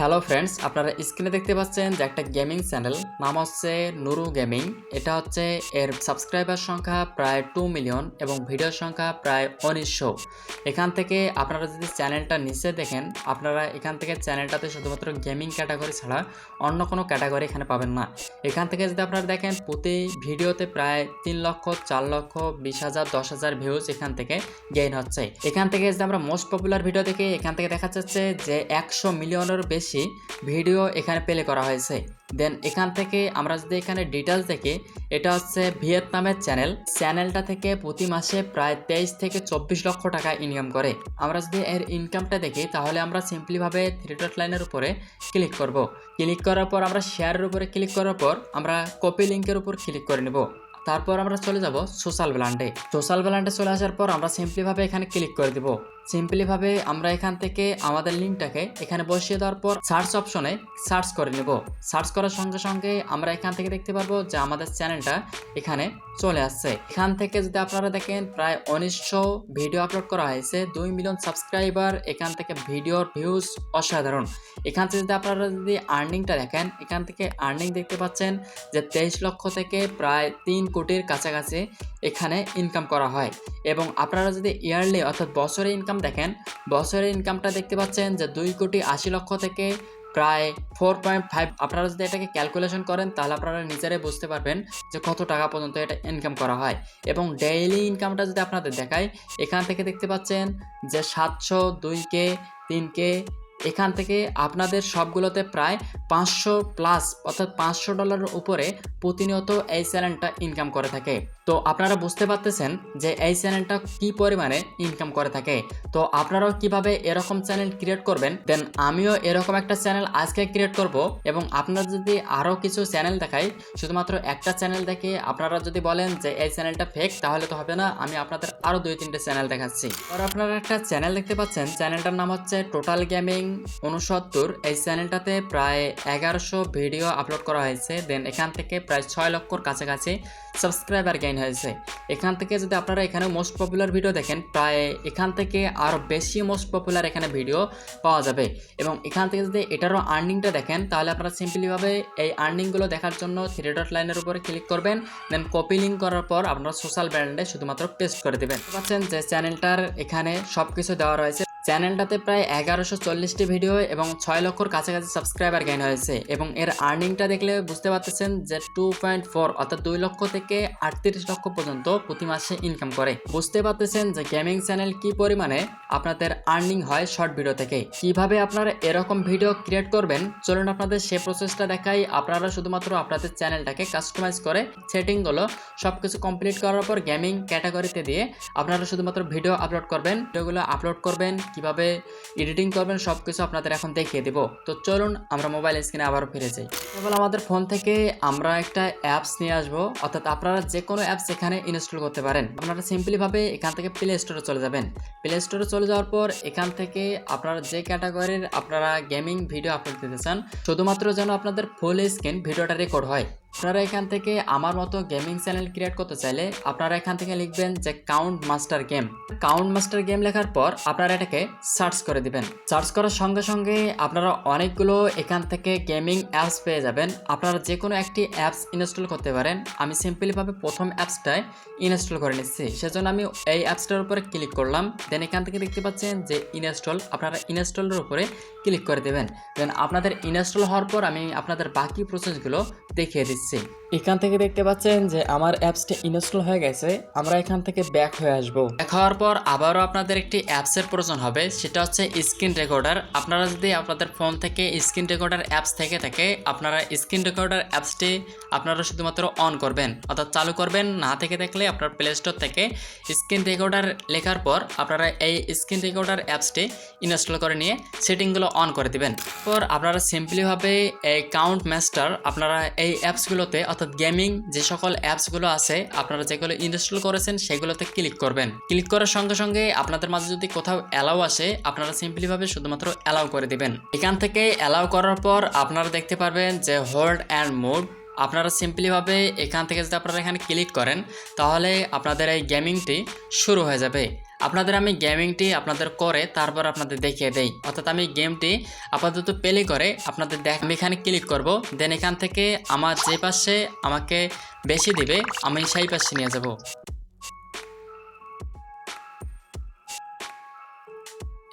Hello friends আপনারা স্ক্রিনে দেখতে পাচ্ছেন যে একটা গেমিং চ্যানেল নাম হচ্ছে নুরু গেমিং এটা হচ্ছে এর সাবস্ক্রাইবার সংখ্যা প্রায় টু মিলিয়ন এবং ভিডিওর সংখ্যা প্রায় উনিশশো এখান থেকে আপনারা যদি চ্যানেলটা নিচে দেখেন, আপনারা এখান থেকে চ্যানেলটাতে শুধুমাত্র গেমিং ক্যাটাগরি ছাড়া অন্য কোনো ক্যাটাগরি এখানে পাবেন না। এখান থেকে যদি আপনারা দেখেন, প্রতি ভিডিওতে প্রায় তিন লক্ষ, চার লক্ষ, বিশ হাজার, দশ হাজার ভিউজ এখান থেকে গেইন হচ্ছে। এখান থেকে যদি আমরা মোস্ট পপুলার ভিডিও দেখি, এখান থেকে দেখা যাচ্ছে যে একশো মিলিয়নের বেশি ভিডিও এখানে প্লে করা হয়েছে। দেন এখান থেকে আমরা যদি এখানে ডিটেলস দেখি, এটা হচ্ছে ভিয়েতনামের চ্যানেল চ্যানেলটা থেকে প্রতি মাসে প্রায় তেইশ থেকে চব্বিশ লক্ষ টাকা ইনকাম করে। আমরা যদি এর ইনকামটা দেখি, তাহলে আমরা সিম্পলিভাবে থ্রি ডট লাইনের উপরে ক্লিক করব। ক্লিক করার পর আমরা শেয়ারের উপরে ক্লিক করার পর আমরা কপি লিঙ্কের উপর ক্লিক করে নেব। তারপর আমরা চলে যাব সোশ্যাল ব্ল্যান্ডে সোশ্যাল ব্ল্যান্ডে চলে আসার পর আমরা সিম্পলিভাবে এখানে ক্লিক করে দিব। সিম্পলিভাবে আমরা এখান থেকে আমাদের লিঙ্কটাকে এখানে বসিয়ে দেওয়ার পর সার্চ অপশনে সার্চ করে নেব। সার্চ করার সঙ্গে সঙ্গে আমরা এখান থেকে দেখতে পারব যে আমাদের চ্যানেলটা এখানে চলে আসছে। এখান থেকে যদি আপনারা দেখেন প্রায় উনিশশো ভিডিও আপলোড করা হয়েছে, দুই মিলিয়ন সাবস্ক্রাইবার এখান থেকে ভিডিওর ভিউজ অসাধারণ। এখান থেকে যদি আপনারা যদি আর্নিংটা দেখেন, এখান থেকে আর্নিং দেখতে পাচ্ছেন যে তেইশ লক্ষ থেকে প্রায় তিন কোটির কাছাকাছি এখানে ইনকাম করা হয়। এবং আপনারা যদি ইয়ারলি অর্থাৎ বছরে ইনকাম দেখেন বছরের ইনকামটা দেখতে পাচ্ছেন যে দুই কোটি আশি লক্ষ থেকে প্রায় ফোর পয়েন্ট ফাইভ আপনারা যদি এটাকে ক্যালকুলেশন করেন, তাহলে আপনারা নিজেরাই বুঝতে পারবেন যে কত টাকা পর্যন্ত এটা ইনকাম করা হয়। এবং ডেইলি ইনকামটা যদি আপনাদের দেখায় এখান থেকে দেখতে পাচ্ছেন যে সাতশো দুই কে তিন কে এখান থেকে আপনাদের সবগুলোতে প্রায় পাঁচশো প্লাস অর্থাৎ পাঁচশো ডলারের উপরে প্রতিনিয়ত এই চ্যানেলটা ইনকাম করে থাকে। তো আপনারা বুঝতে পারতেছেন যে এই চ্যানেলটা কি পরিমাণে ইনকাম করে থাকে। তো আপনারাও কীভাবে এরকম চ্যানেল ক্রিয়েট করবেন? দেন আমিও এরকম একটা চ্যানেল আজকে ক্রিয়েট করব এবং আপনার যদি আরও কিছু চ্যানেল দেখাই, শুধুমাত্র একটা চ্যানেল দেখে আপনারা যদি বলেন যে এই চ্যানেলটা ফেক তাহলে তো হবে না, আমি আপনাদের আরও দুই তিনটে চ্যানেল দেখাচ্ছি। আর আপনারা একটা চ্যানেল দেখতে পাচ্ছেন, চ্যানেলটার নাম হচ্ছে টোটাল গেমিং উনসত্তর এই চ্যানেলটাতে প্রায় এগারোশো ভিডিও আপলোড করা হয়েছে দেন এখান থেকে প্রায় ছয় লক্ষর কাছাকাছি সাবস্ক্রাইবার গেইন হয়েছে। এখান থেকে যদি আপনারা এখানে মোস্ট পপুলার ভিডিও দেখেন, প্রায় এখান থেকে আরও বেশি মোস্ট পপুলার এখানে ভিডিও পাওয়া যাবে। এবং এখান থেকে যদি এটারও আর্নিংটা দেখেন, তাহলে আপনারা সিম্পলিভাবে এই আর্নিংগুলো দেখার জন্য থ্রি ডট লাইনের উপরে ক্লিক করবেন দেন কপি লিঙ্ক করার পর আপনারা সোশ্যাল ব্র্যান্ডে শুধুমাত্র পেস্ট করে দেবেন। পাচ্ছেন যে চ্যানেলটার এখানে সব কিছু দেওয়া রয়েছে। চ্যানেলটাতে প্রায় এগারোশো চল্লিশটি ভিডিও এবং ছয় লক্ষর কাছাকাছি সাবস্ক্রাইবার গেইন হয়েছে এবং এর আর্নিংটা দেখলে বুঝতে পারতেছেন যে টু পয়েন্ট ফোর অর্থাৎ দুই লক্ষ থেকে আটত্রিশ লক্ষ পর্যন্ত প্রতি মাসে ইনকাম করে। বুঝতে পারতেছেন যে গেমিং চ্যানেল কি পরিমাণে আপনাদের আর্নিং হয় শর্ট ভিডিও থেকে। কীভাবে আপনারা এরকম ভিডিও ক্রিয়েট করবেন? চলুন আপনাদের সে প্রসেসটা দেখাই। আপনারা শুধুমাত্র আপনাদের চ্যানেলটাকে কাস্টমাইজ করে সেটিংগুলো সব কিছু কমপ্লিট করার পর গেমিং ক্যাটাগরিতে দিয়ে আপনারা শুধুমাত্র ভিডিও আপলোড করবেন। ভিডিওগুলো আপলোড করবেন কীভাবে এডিটিং করবেন সব কিছু আপনাদের এখন দেখিয়ে দেবো। তো চলুন আমরা মোবাইল স্ক্রিনে আবারও ফিরে যাই। এবার আমাদের ফোন থেকে আমরা একটা অ্যাপস নিয়ে আসব। অর্থাৎ আপনারা যে কোনো অ্যাপস এখানে ইনস্টল করতে পারেন। আপনারা সিম্পলিভাবে এখান থেকে প্লে স্টোরে চলে যাবেন। প্লে স্টোরে চলে যাওয়ার পর এখান থেকে আপনারা যে ক্যাটাগরির আপনারা গেমিং ভিডিও আপলোড দিতে চান, শুধুমাত্র যেন আপনাদের ফুল স্ক্রিন ভিডিওটা রেকর্ড হয়। আপনারা এখান থেকে আমার মতো গেমিং চ্যানেল ক্রিয়েট করতে চাইলে আপনারা এখান থেকে লিখবেন যে count master game count master game লেখার পর আপনারা এটাকে সার্চ করে দিবেন। সার্চ করার সঙ্গে সঙ্গে আপনারা অনেকগুলো এখান থেকে গেমিং অ্যাপস পেয়ে যাবেন। আপনারা যে কোনো একটি অ্যাপস ইনস্টল করতে পারেন। আমি সিম্পলিভাবে প্রথম অ্যাপসটায় ইনস্টল করে নিচ্ছি। সেজন্য আমি এই অ্যাপসটার উপরে ক্লিক করলাম। দেন এখান থেকে দেখতে পাচ্ছেন যে ইনস্টল আপনারা ইনস্টলের উপরে ক্লিক করে দেবেন। দেন আপনাদের ইনস্টল হওয়ার পর আমি আপনাদের বাকি প্রসেসগুলো দেখিয়ে দিচ্ছি। এখান থেকে দেখতে পাচ্ছেন যে আমার অ্যাপসটি ইনস্টল হয়ে গেছে। আমরা এখান থেকে ব্যাক হয়ে আসব। ব্যাক হওয়ার পর আবারও আপনাদের একটি অ্যাপসের প্রয়োজন হবে। সেটা হচ্ছে স্ক্রিন রেকর্ডার। আপনারা যদি আপনাদের ফোন থেকে স্ক্রিন রেকর্ডার অ্যাপস থেকে থাকে, আপনারা স্ক্রিন রেকর্ডার অ্যাপসটি আপনারা শুধুমাত্র অন করবেন, অর্থাৎ চালু করবেন, না থেকে দেখলে আপনার প্লে স্টোর থেকে স্ক্রিন রেকর্ডার লেখার পর আপনারা এই স্ক্রিন রেকর্ডার অ্যাপসটি ইনস্টল করে নিয়ে সেটিংগুলো অন করে দিবেন। পর আপনারা সিম্পলিভাবে এই কাউন্ট মাস্টার আপনারা এই অ্যাপসগুলোতে অর্থাৎ গেমিং যে সকল অ্যাপসগুলো আছে, আপনারা যেগুলো ইনস্টল করেছেন সেগুলোতে ক্লিক করবেন। ক্লিক করার সঙ্গে সঙ্গে আপনাদের মাঝে যদি কোথাও অ্যালাউ আসে, আপনারা সিম্পলিভাবে শুধুমাত্র অ্যালাউ করে দিবেন। এখান থেকে অ্যালাউ করার পর আপনারা দেখতে পারবেন যে হোল্ড অ্যান্ড মোড আপনারা সিম্পলিভাবে এখান থেকে যদি আপনারা এখানে ক্লিক করেন, তাহলে আপনাদের এই গেমিংটি শুরু হয়ে যাবে। আপনাদের আমি গেমিংটি আপনাদের করে, তারপর আপনাদের দেখিয়ে দেই। অর্থাৎ আমি গেমটি আপাতত প্লে করে, আপনাদের দেখ আমি এখানে ক্লিক করব দেন এখান থেকে আমার যে পাশে আমাকে বেশি দিবে, আমি সেই পাশে নিয়ে যাব।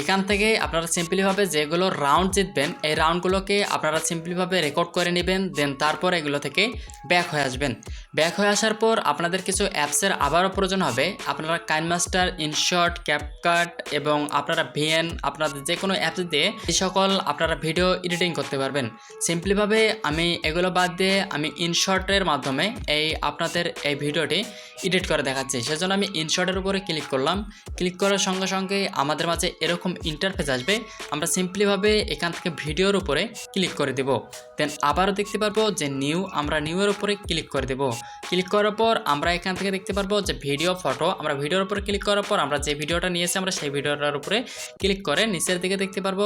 এখান থেকে আপনারা সিম্পলিভাবে যেগুলো রাউন্ড জিতবেন, এই রাউন্ডগুলোকে আপনারা সিম্পলিভাবে রেকর্ড করে নেবেন দেন তারপর এগুলো থেকে ব্যাক হয়ে আসবেন। ব্যাক হয়ে আসার পর আপনাদের কিছু অ্যাপসের আবারও প্রয়োজন হবে। আপনারা কাইনমাস্টার ইনশর্ট ক্যাপকাট এবং আপনারা ভিএন আপনাদের যে কোনো অ্যাপস দিয়ে এই সকল আপনারা ভিডিও এডিটিং করতে পারবেন। সিম্পলিভাবে আমি এগুলো বাদ দিয়ে আমি ইনশর্টের মাধ্যমে এই আপনাদের এই ভিডিওটি এডিট করে দেখাচ্ছি। সেজন্য আমি ইনশর্টের উপরে ক্লিক করলাম। ক্লিক করার সঙ্গে সঙ্গে আমাদের মাঝে এরকম ইন্টারফেস আসবে, আমরা সিম্পলিভাবে এখান থেকে ভিডিওর উপরে ক্লিক করে দেব। দেন আবারও দেখতে পারব যে নিউ আমরা নিউয়ের উপরে ক্লিক করে দেব। ক্লিক করার পর আমরা এখান থেকে দেখতে পারব যে ভিডিও ফটো আমরা ভিডিওর উপরে ক্লিক করার পর আমরা যে ভিডিওটা নিয়েছি, আমরা সেই ভিডিওটার উপরে ক্লিক করে নিচের দিকে দেখতে পারব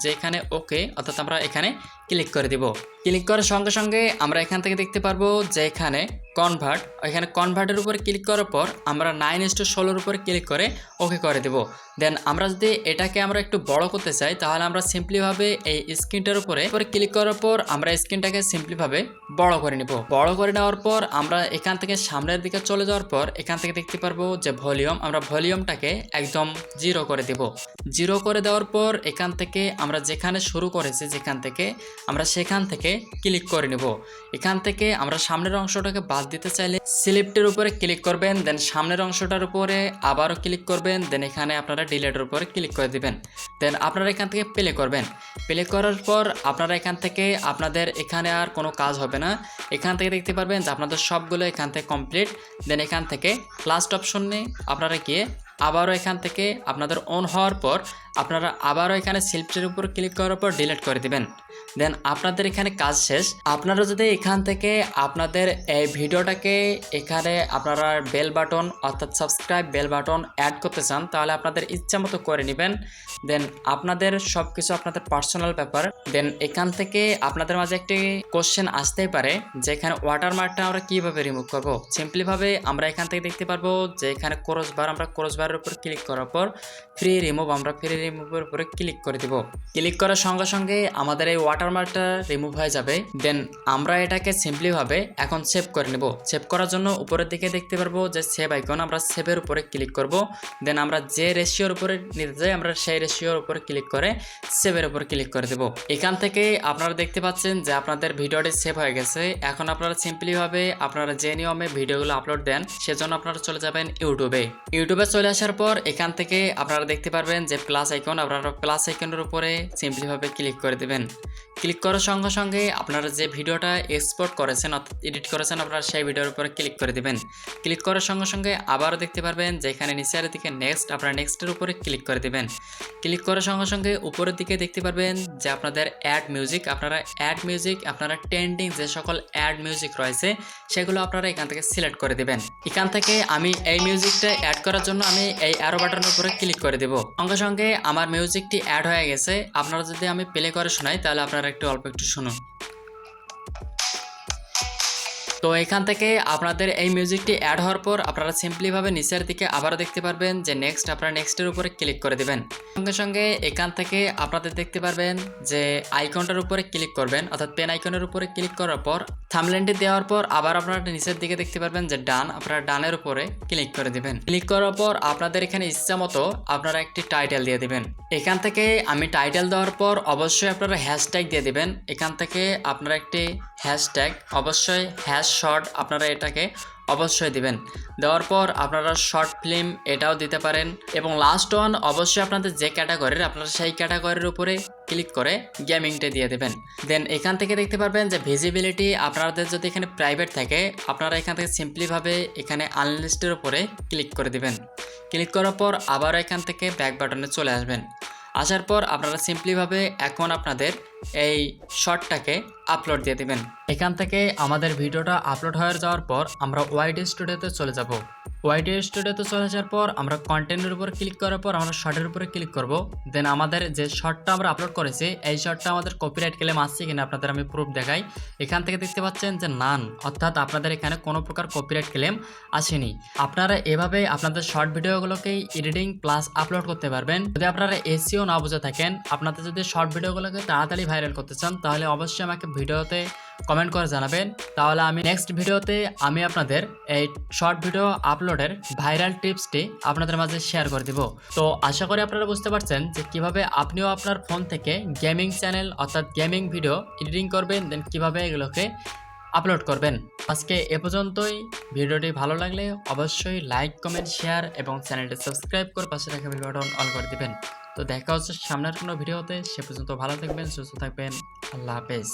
যে এখানে ওকে অর্থাৎ আমরা এখানে ক্লিক করে দিব। ক্লিক করার সঙ্গে সঙ্গে আমরা এখান থেকে দেখতে পারব যে এখানে কনভার্ট এখানে কনভার্টের উপরে ক্লিক করার পর আমরা নাইন ইস টু ষোলোর উপরে ক্লিক করে ওকে করে দেব। দেন আমরা যদি এটাকে আমরা একটু বড় করতে চাই, তাহলে আমরা সিম্পলিভাবে এই স্ক্রিনটার উপরে উপরে ক্লিক করার পর আমরা স্ক্রিনটাকে সিম্পলিভাবে বড় করে নিব। বড় করে নেওয়ার পর আমরা এখান থেকে সামনের দিকে চলে যাওয়ার পর এখান থেকে দেখতে পারব যে ভলিউম, আমরা ভলিউমটাকে একদম জিরো করে দেব। জিরো করে দেওয়ার পর এখান থেকে আমরা যেখানে শুরু করেছি যেখান থেকে, আমরা সেখান থেকে ক্লিক করে নেব। এখান থেকে আমরা সামনের অংশটাকে বাদ দিতে চাইলে সিলেক্টের উপরে ক্লিক করবেন দেন সামনের অংশটার উপরে আবারও ক্লিক করবেন দেন এখানে আপনারা ডিলেটের উপরে ক্লিক করে দিবেন। দেন আপনারা এখান থেকে প্লে করবেন। প্লে করার পর আপনারা এখান থেকে আপনাদের এখানে আর কোনো কাজ হবে না। এখান থেকে দেখতে পারবেন যে আপনাদের সবগুলো এখান থেকে কমপ্লিট দেন এখান থেকে লাস্ট অপশনে আপনারা গিয়ে আবারও এখান থেকে আপনাদের অন হওয়ার পর আপনারা আবারও এখানে শিল্পটির উপর ক্লিক করার পর ডিলিট করে দিবেন। দেন আপনাদের এখানে কাজ শেষ। আপনারা যদি এখান থেকে আপনাদের এই ভিডিওটাকে এখানে আপনারা বেল বাটন অর্থাৎ সাবস্ক্রাইব বেল বাটন অ্যাড করতে চান, তাহলে আপনাদের ইচ্ছা মতো করে নেবেন। দেন আপনাদের সব কিছু আপনাদের পার্সোনাল ব্যাপার দেন এখান থেকে আপনাদের মাঝে একটি কোশ্চেন আসতেই পারে যে এখানে ওয়াটারমার্কটা আমরা কীভাবে রিমুভ করব? সিম্পলিভাবে আমরা এখান থেকে দেখতে পারব যে এখানে ক্রস বার আমরা ক্রস বারের উপর ক্লিক করার পর ফ্রি রিমুভ আমরা ফ্রি রিমুভের উপরে ক্লিক করে দিব। ক্লিক করার সঙ্গে সঙ্গে আমাদের এই ওয়াটারমার্কটা রিমুভ হয়ে যাবে। দেন আমরা এটাকে সিম্পলিভাবে এখন সেভ করে নেব। সেভ করার জন্য উপরের দিকে দেখতে পারব যে সেভ আইকন আমরা সেভের উপরে ক্লিক করব। দেন আমরা যে রেশিওর উপরে নিতে যাই আমরা সেই রেশিওর উপরে ক্লিক করে সেভের উপর ক্লিক করে দেব। এখান থেকে আপনারা দেখতে পাচ্ছেন যে আপনাদের ভিডিওটি সেভ হয়ে গেছে। এখন আপনারা সিম্পলিভাবে আপনারা যে নিয়মে ভিডিওগুলো আপলোড দেন, সেজন্য আপনারা চলে যাবেন ইউটিউবে ইউটিউবে চলে আসার পর এখান থেকে আপনারা দেখতে পারবেন যে প্লাস আইকন আপনারা প্লাস আইকনের উপরে সিম্পলিভাবে ক্লিক করে দেবেন। ক্লিক করার সঙ্গে সঙ্গে আপনারা যে ভিডিওটা এক্সপোর্ট করেছেন অর্থাৎ এডিট করেছেন, আপনারা সেই ভিডিওর উপরে ক্লিক করে দিবেন। ক্লিক করার সঙ্গে সঙ্গে আবারও দেখতে পারবেন যে এখানে নিচের দিকে নেক্সট আপনারা নেক্সটের উপরে ক্লিক করে দিবেন। ক্লিক করার সঙ্গে সঙ্গে উপরের দিকে দেখতে পারবেন যে আপনাদের অ্যাড মিউজিক আপনারা অ্যাড মিউজিক আপনারা ট্রেন্ডিং যে সকল অ্যাড মিউজিক রয়েছে, সেগুলো আপনারা এখান থেকে সিলেক্ট করে দিবেন। এখান থেকে আমি এই মিউজিকটা অ্যাড করার জন্য আমি এই অ্যারো বাটনের উপরে ক্লিক করে দেব। সঙ্গে সঙ্গে আমার মিউজিকটি অ্যাড হয়ে গেছে। আপনারা যদি আমি প্লে করে শোনাই, তাহলে আপনারা একটু অল্প একটু শুনুন তো এখান থেকে আপনাদের এই মিউজিকটি অ্যাড হওয়ার পর আপনারা সিম্পলিভাবে নিচের দিকে আবারও দেখতে পারবেন যে নেক্সট আপনারা নেক্সটের উপরে ক্লিক করে দেবেন। সঙ্গে সঙ্গে এখান থেকে আপনাদের দেখতে পারবেন যে আইকনটার উপরে ক্লিক করবেন, অর্থাৎ পেন আইকনের উপরে ক্লিক করার পর থামলেনটি দেওয়ার পর আবার আপনারা নিচের দিকে দেখতে পারবেন যে ডান আপনারা ডানের উপরে ক্লিক করে দিবেন। ক্লিক করার পর আপনাদের এখানে ইচ্ছা মতো আপনারা একটি টাইটেল দিয়ে দিবেন। এখান থেকে আমি টাইটেল দেওয়ার পর অবশ্যই আপনারা হ্যাশট্যাগ দিয়ে দিবেন। এখান থেকে আপনারা একটি হ্যাশট্যাগ অবশ্যই হ্যাশ শর্ট আপনারা এটাকে অবশ্যই দিবেন। দেওয়ার পর আপনারা শর্ট ফিল্ম এটাও দিতে পারেন এবং লাস্ট ওয়ান অবশ্যই আপনাদের যে ক্যাটাগরির আপনারা সেই ক্যাটাগরির উপরে ক্লিক করে গেমিংটা দিয়ে দেবেন। দেন এখান থেকে দেখতে পারবেন যে ভিজিবিলিটি আপনাদের যদি এখানে প্রাইভেট থাকে, আপনারা এখান থেকে সিম্পলিভাবে এখানে আনলিস্টের উপরে ক্লিক করে দিবেন। ক্লিক করার পর আবার এখান থেকে ব্যাক বাটনে চলে আসবেন। আসার পর আপনারা সিম্পলিভাবে এখন আপনাদের এই শর্টটাকে আপলোড দিয়ে দেবেন। এখান থেকে আমাদের ভিডিওটা আপলোড হয়ে যাওয়ার পর আমরা ওয়াইড স্টুডিওতে চলে যাব। ওয়াইটি স্টুডিওতে চলে আসার পর আমরা কন্টেন্টের উপর ক্লিক করার পর আমরা শর্টের উপরে ক্লিক করব। দেন আমাদের যে শর্টটা আমরা আপলোড করেছি, এই শর্টটা আমাদের কপিরাইট ক্লেম আসছে কিনা আপনাদের আমি প্রুফ দেখাই। এখান থেকে দেখতে পাচ্ছেন যে নান অর্থাৎ আপনাদের এখানে কোনো প্রকার কপিরাইট ক্লেম আসেনি। আপনারা এভাবে আপনাদের শর্ট ভিডিওগুলোকে এডিটিং প্লাস আপলোড করতে পারবেন। যদি আপনারা এসিও না বুঝে থাকেন, আপনাদের যদি শর্ট ভিডিওগুলোকে তাড়াতাড়ি ভাইরাল করতে চান, তাহলে অবশ্যই আমাকে ভিডিওতে কমেন্ট করে জানাবেন। তাহলে আমি নেক্সট ভিডিওতে আমি আপনাদের এই শর্ট ভিডিও আপলোডের ভাইরাল টিপসটি আপনাদের মাঝে শেয়ার করে দিব। তো আশা করি আপনারা বুঝতে পারছেন যে কীভাবে আপনিও আপনার ফোন থেকে গেমিং চ্যানেল অর্থাৎ গেমিং ভিডিও এডিটিং করবেন দেন কীভাবে এগুলোকে আপলোড করবেন। আজকে এ পর্যন্তই। ভিডিওটি ভালো লাগলে অবশ্যই লাইক কমেন্ট শেয়ার এবং চ্যানেলটি সাবস্ক্রাইব করে পাশে রাখা বেল বাটন অল করে দিবেন। তো দেখা হচ্ছে সামনের কোনো ভিডিওতে সে পর্যন্ত ভালো থাকবেন, সুস্থ থাকবেন। আল্লাহ হাফেজ।